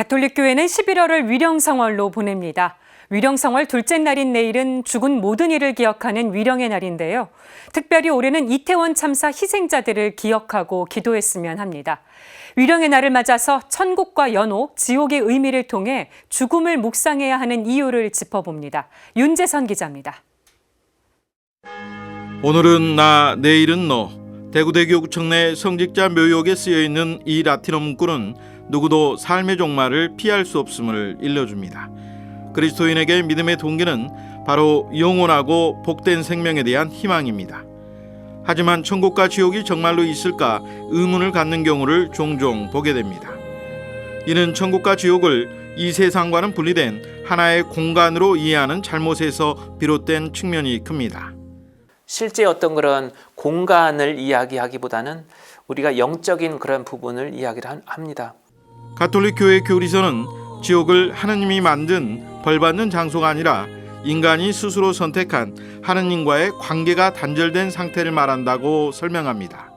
가톨릭 교회는 11월을 위령성월로 보냅니다. 위령성월 둘째 날인 내일은 죽은 모든 이를 기억하는 위령의 날인데요. 특별히 올해는 이태원 참사 희생자들을 기억하고 기도했으면 합니다. 위령의 날을 맞아서 천국과 연옥, 지옥의 의미를 통해 죽음을 묵상해야 하는 이유를 짚어봅니다. 윤재선 기자입니다. 오늘은 나 내일은 너 대구대교구청 내 성직자 묘역에 쓰여 있는 이 라틴어 문구는 누구도 삶의 종말을 피할 수 없음을 일러줍니다. 그리스도인에게 믿음의 동기는 바로 영원하고 복된 생명에 대한 희망입니다. 하지만 천국과 지옥이 정말로 있을까 의문을 갖는 경우를 종종 보게 됩니다. 이는 천국과 지옥을 이 세상과는 분리된 하나의 공간으로 이해하는 잘못에서 비롯된 측면이 큽니다. 실제 어떤 그런 공간을 이야기하기보다는 우리가 영적인 그런 부분을 이야기를 한- 합니다. 가톨릭 교회 교리서는 지옥을 하느님이 만든 벌받는 장소가 아니라 인간이 스스로 선택한 하느님과의 관계가 단절된 상태를 말한다고 설명합니다.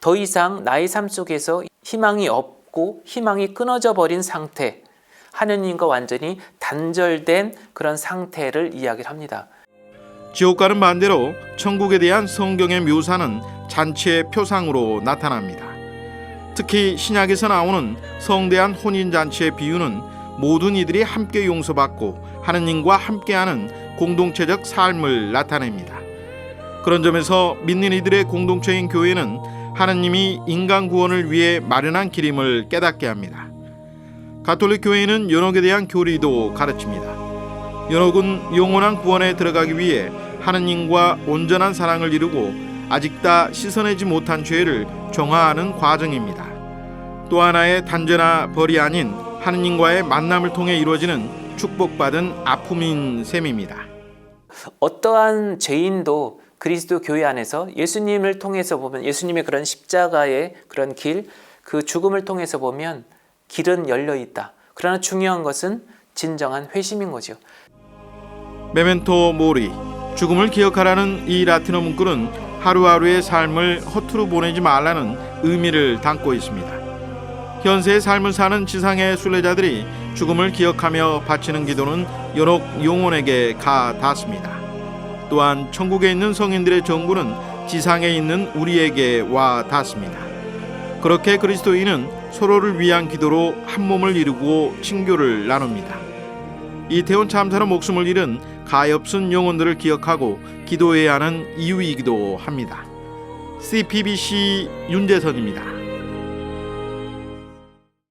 더 이상 나의 삶 속에서 희망이 없고 희망이 끊어져 버린 상태, 하느님과 완전히 단절된 그런 상태를 이야기를 합니다. 지옥과는 반대로 천국에 대한 성경의 묘사는 잔치의 표상으로 나타납니다. 특히 신약에서 나오는 성대한 혼인 잔치의 비유는 모든 이들이 함께 용서받고 하느님과 함께하는 공동체적 삶을 나타냅니다. 그런 점에서 믿는 이들의 공동체인 교회는 하느님이 인간 구원을 위해 마련한 길임을 깨닫게 합니다. 가톨릭 교회는 연옥에 대한 교리도 가르칩니다. 연옥은 영원한 구원에 들어가기 위해 하느님과 온전한 사랑을 이루고 아직 다 씻어내지 못한 죄를 정화하는 과정입니다. 또 하나의 단죄나 벌이 아닌 하느님과의 만남을 통해 이루어지는 축복받은 아픔인 셈입니다. 어떠한 죄인도 그리스도 교회 안에서 예수님을 통해서 보면 예수님의 그런 십자가의 그런 길, 그 죽음을 통해서 보면 길은 열려 있다. 그러나 중요한 것은 진정한 회심인 거죠. 메멘토 모리 죽음을 기억하라는 이 라틴어 문구는 하루하루의 삶을 허투루 보내지 말라는 의미를 담고 있습니다. 현세의 삶을 사는 지상의 순례자들이 죽음을 기억하며 바치는 기도는 연옥 영혼에게 가 닿습니다. 또한 천국에 있는 성인들의 정부는 지상에 있는 우리에게 와 닿습니다. 그렇게 그리스도인은 서로를 위한 기도로 한 몸을 이루고 친교를 나눕니다. 이태원 참사로 목숨을 잃은 가엾은 영혼들을 기억하고 기도해야 하는 이유이기도 합니다. CPBC 윤재선입니다.